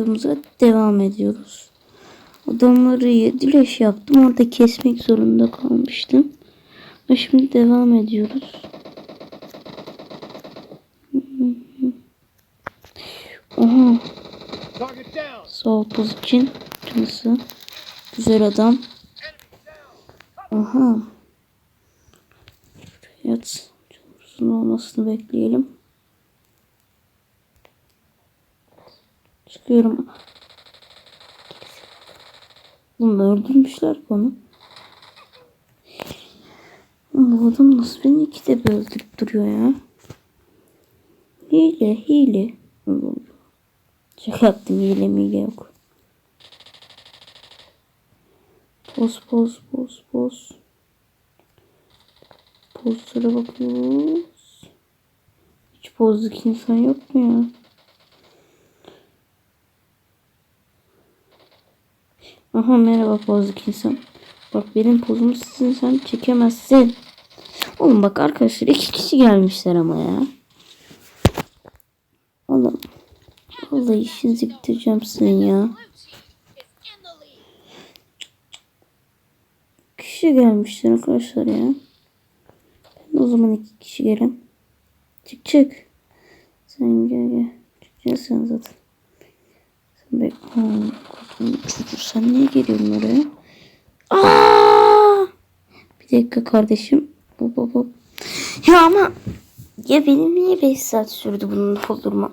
videomuza devam ediyoruz. Adamları yedileş yaptım. Orada kesmek zorunda kalmıştım. Ve şimdi devam ediyoruz. Down. Sol için. Canısı. Güzel adam. Aha. Yat. Canımızın olmasını bekleyelim. Çıkıyorum. Bunu öldürmüşler bunu. Bu adam nasıl beni ikide bir öldürüp duruyor ya. Hile hile. Şaka yaptım hile mile yok. Poz poz poz poz. Pozlara bakıyoruz. Hiç pozluk insan yok mu ya? Aha merhaba pozluk insan. Bak benim pozumu sizin sen çekemezsin. Oğlum bak arkadaşlar iki kişi gelmişler ama ya. Oğlum. Vallahi işinizi bitireceğim sizin ya. Kişi gelmişler arkadaşlar ya. Ben o zaman iki kişi gelin. Çık çık. Sen gel gel. Çıkacaksın zaten. Sen bek... Ha, korktum. Çocuğu sen niye geliyorsun oraya? Aa! Bir dakika kardeşim. Hop hop hop. Ya ama ya benim niye 5 saat sürdü bunun doldurmam?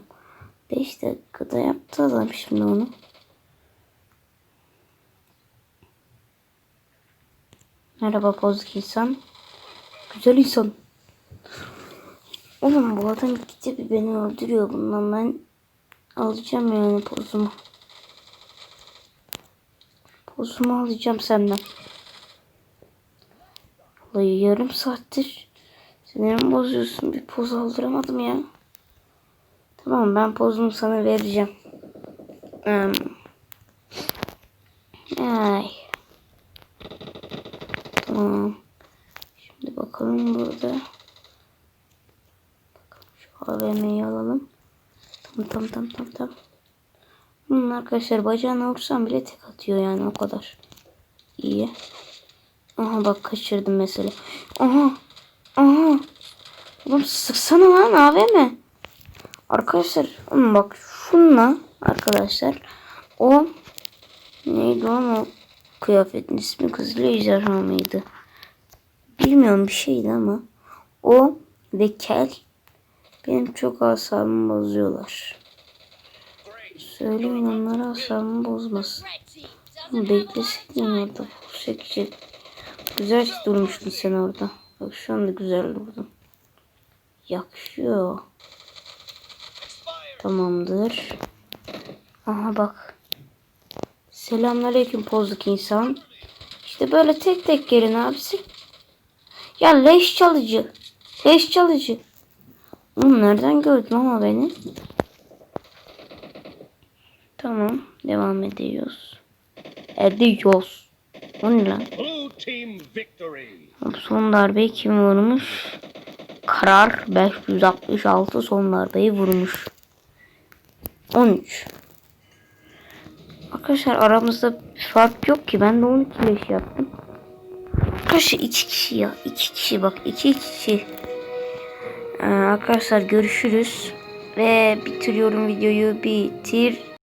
5 dakikada yaptı adam şimdi onu. Merhaba bozuk insan. Güzel insan. Oğlum bu adam bir beni öldürüyor bundan ben alacağım yani pozumu. Pozumu alacağım senden. Vallahi yarım saattir sinirimi bozuyorsun. Bir poz aldıramadım ya. Tamam ben pozumu sana vereceğim. Hmm. Ay. Tamam. Şimdi bakalım burada. Bakalım şu AVM'yi alalım. Tamam tamam tamam tamam tamam. Hmm, arkadaşlar bacağına vursam bile tek atıyor yani o kadar. İyi. Aha bak kaçırdım mesela. Aha. Aha. Oğlum sıksana lan AVM. Arkadaşlar bak şunla arkadaşlar o neydi o kıyafetin ismi kızıl ejderha mıydı? Bilmiyorum bir şeydi ama o ve kel benim çok asabımı bozuyorlar. Söyleyin onlara asabımı bozmasın. Bekleseydin orada çekecek. Güzel durmuştun sen orada. Bak şu anda güzel durdun. Yakışıyor. Tamamdır. Aha bak. Selamünaleyküm pozluk insan. İşte böyle tek tek gelin abisi. Ya leş çalıcı. Leş çalıcı. Oğlum nereden gördün ama beni? Tamam. Devam ediyoruz. Ediyoruz. O ne lan? Son darbeyi kim vurmuş? Karar 566 son darbeyi vurmuş. 13. Arkadaşlar aramızda bir fark yok ki. Ben de 12 leş yaptım. Arkadaşlar 2 kişi ya. 2 kişi bak. 2 kişi. Ee, arkadaşlar görüşürüz. Ve bitiriyorum videoyu. Bitir.